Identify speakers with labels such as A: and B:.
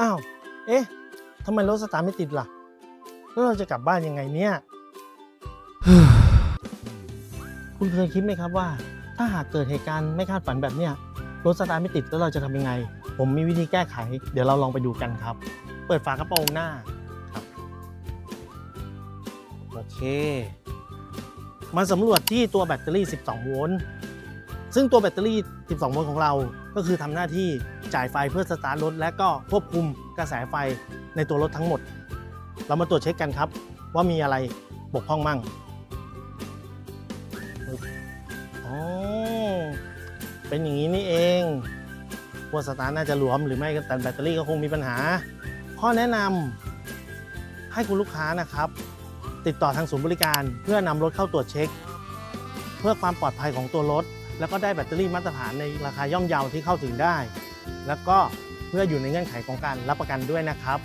A: อ้าว เอ๊ะทำไมรถสตาร์ทไม่ติดล่ะ แล้วเราจะกลับบ้านยังไงเนี่ย คุณเคยคิดไหมครับว่า ถ้าหากเกิดเหตุการณ์ไม่คาดฝันแบบเนี้ยรถสตาร์ทไม่ติดแล้วเราจะทำยังไง ผมมีวิธีแก้ไข เดี๋ยวเราลองไปดูกันครับ เปิดฝากระโปรงหน้าครับโอเค มาสำรวจที่ตัวแบตเตอรี่ 12 โวลต์ ซึ่งตัวแบตเตอรี่ 12 โวลต์ของเรา ก็คือทำหน้าที่จ่ายไฟเพื่อสตาร์ทรถ และก็ควบคุมกระแสไฟในตัวรถทั้งหมด เรามาตรวจเช็คกันครับ ว่ามีอะไรบกพร่องมั่งอ๋อเป็นอย่างนี้นี่เองพวกสตาร์ทน่าจะหลวมหรือไม่ก็แต่แบตเตอรี่ก็คงมีปัญหา ข้อแนะนำให้คุณลูกค้านะครับ ติดต่อทางศูนย์บริการเพื่อนำรถเข้าตรวจเช็ค เพื่อความปลอดภัยของตัวรถ แล้วก็ได้แบตเตอรี่มาตรฐานในราคาย่อมเยาที่เข้าถึงได้ แล้วก็เพื่ออยู่ในเงื่อนไขของการรับประกันด้วยนะครับ